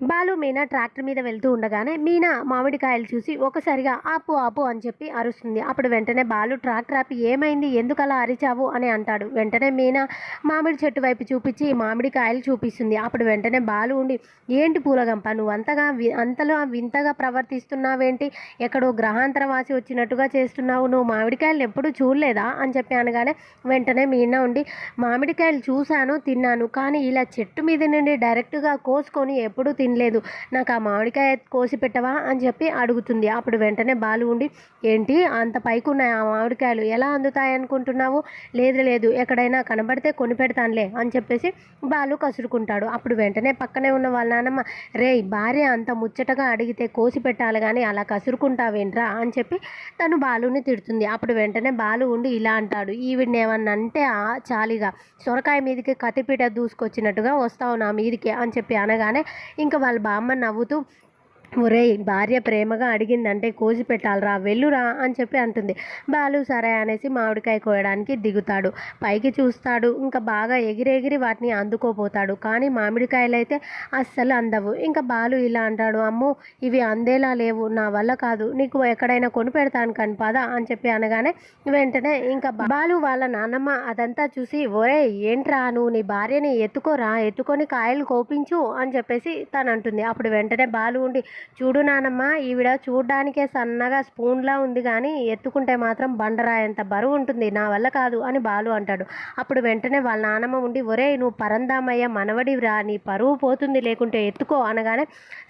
Balu Meena tractor మీద వెళ్తూ ఉండగానే మీనా మామిడికాయలు చూసి ఒకసారిగా ఆపు ఆపు అని చెప్పి అరుస్తుంది. అప్పుడు వెంటనే బాలు ట్రాక్టర్ ఆపి ఏమైంది? ఎందుకు అలా అరిచావు? అని అంటాడు. వెంటనే మీనా మామిడి చెట్టు వైపు చూపించి మామిడికాయలు చూపిస్తుంది. అప్పుడు వెంటనే బాలు ఉండి ఏంటి పూలగంప? నువ్వు అంతగా అంతలో వింతగా ప్రవర్తిస్తున్నావేంటి? ఎక్కడో గ్రహాంతరవాసి వచ్చినట్టుగా చేస్తున్నావు. నువ్వు మామిడికాయలు ఎప్పుడు చూడలేదా? అని చెప్పి అనగానే వెంటనే మీనా ఉండి మామిడికాయలు చూశాను తిన్నాను. కానీ ఇలా చెట్టు మీద నుండి డైరెక్ట్గా కోసుకొని ఎప్పుడూ తినలేదు. నాకు ఆ మామిడికాయ కోసి పెట్టవా అని చెప్పి అడుగుతుంది. అప్పుడు వెంటనే బాలు ఉండి ఏంటి? అంత పైకి ఉన్నాయి ఆ మామిడికాయలు? ఎలా అందుతాయి అనుకుంటున్నావు? లేదు లేదు. ఎక్కడైనా కనబడితే కొని పెడతానులే అని చెప్పేసి బాలు కసురుకుంటాడు. అప్పుడు వెంటనే పక్కనే ఉన్న వాళ్ళ నాన్నమ్మ రే భార్య అంత ముచ్చటగా అడిగితే కోసి పెట్టాలి కానీ అలా కసురుకుంటావేంట్రా? అని చెప్పి తను బాలుని తిడుతుంది. అప్పుడు వెంటనే బాలు ఉండి ఇలా అంటాడు ఈవిడ్ని ఏమన్నంటే ఆ చాలిగా. సొరకాయ మీదకి కత్తిపీట దూసుకొచ్చినట్టుగా వస్తావు నా మీదికి అని చెప్పి అనగానే ఇంకా వాళ్ళ బామ్మ నవ్వుతూ ఒరేయ్ భార్య ప్రేమగా అడిగిందంటే కోసి పెట్టాలరా వెళ్ళురా అని చెప్పి అంటుంది. బాలు సరే అనేసి మామిడికాయ కోయడానికి దిగుతాడు. పైకి చూస్తాడు. ఇంకా బాగా ఎగిరెగిరి వాటిని అందుకోపోతాడు కానీ మామిడికాయలు అయితే అస్సలు అందవు. ఇంకా బాలు ఇలా అంటాడు అమ్మో ఇవి అందేలా లేవు. నా వల్ల కాదు. నీకు ఎక్కడైనా కొని పెడతాను కాని పదా అని చెప్పి అనగానే వెంటనే ఇంకా బాలు వాళ్ళ నాన్నమ్మ అదంతా చూసి ఒరే ఏంట్రా నువ్వు నీ భార్యని ఎత్తుకోరా? ఎత్తుకొని కాయలు కోపించు అని చెప్పేసి తను అంటుంది అప్పుడు వెంటనే బాలు ఉండి చూడు నానమ్మ ఈవిడ చూడ్డానికే సన్నగా స్పూన్లా ఉంది కానీ ఎత్తుకుంటే మాత్రం బండరాయంత బరువు ఉంటుంది నా వల్ల కాదు అని బాలు అంటాడు. అప్పుడు వెంటనే వాళ్ళ నానమ్మ ఉండి ఒరే నువ్వు పరందామయ్య మనవడి రా నీ పరువు పోతుంది లేకుంటే ఎత్తుకో అనగానే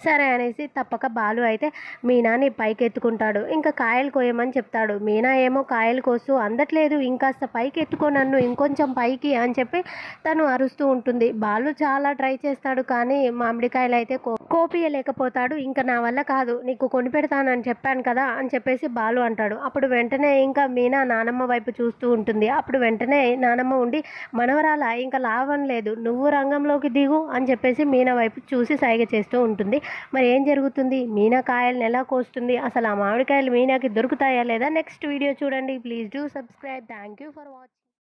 సరే అనేసి తప్పక బాలు అయితే మీనాని పైకి ఎత్తుకుంటాడు ఇంకా కాయలు కోయమని చెప్తాడు. మీనా ఏమో కాయలు కోస్తూ అందట్లేదు ఇంకాస్త పైకి ఎత్తుకో నన్ను ఇంకొంచెం పైకి అని చెప్పి తను అరుస్తూ ఉంటుంది. బాలు చాలా ట్రై చేస్తాడు కానీ మామిడికాయలు అయితే కో కోపియలేకపోతాడు ఇంకా నా వల్ల కాదు నీకు కొని పెడతానని చెప్పాను కదా అని చెప్పేసి బాలు అంటాడు. అప్పుడు వెంటనే ఇంకా మీనా నానమ్మ వైపు చూస్తూ ఉంటుంది. అప్పుడు వెంటనే నానమ్మ ఉండి మనవరాల ఇంకా లాభం లేదు. నువ్వు రంగంలోకి దిగు అని చెప్పేసి మీనా వైపు చూసి సైగ చేస్తూ ఉంటుంది. మరి ఏం జరుగుతుంది? మీనా కాయలను ఎలా కోస్తుంది? అసలు ఆ మామిడికాయలు మీనాకి దొరుకుతాయా లేదా? నెక్స్ట్ వీడియో చూడండి. Please do subscribe. Thank you for watching.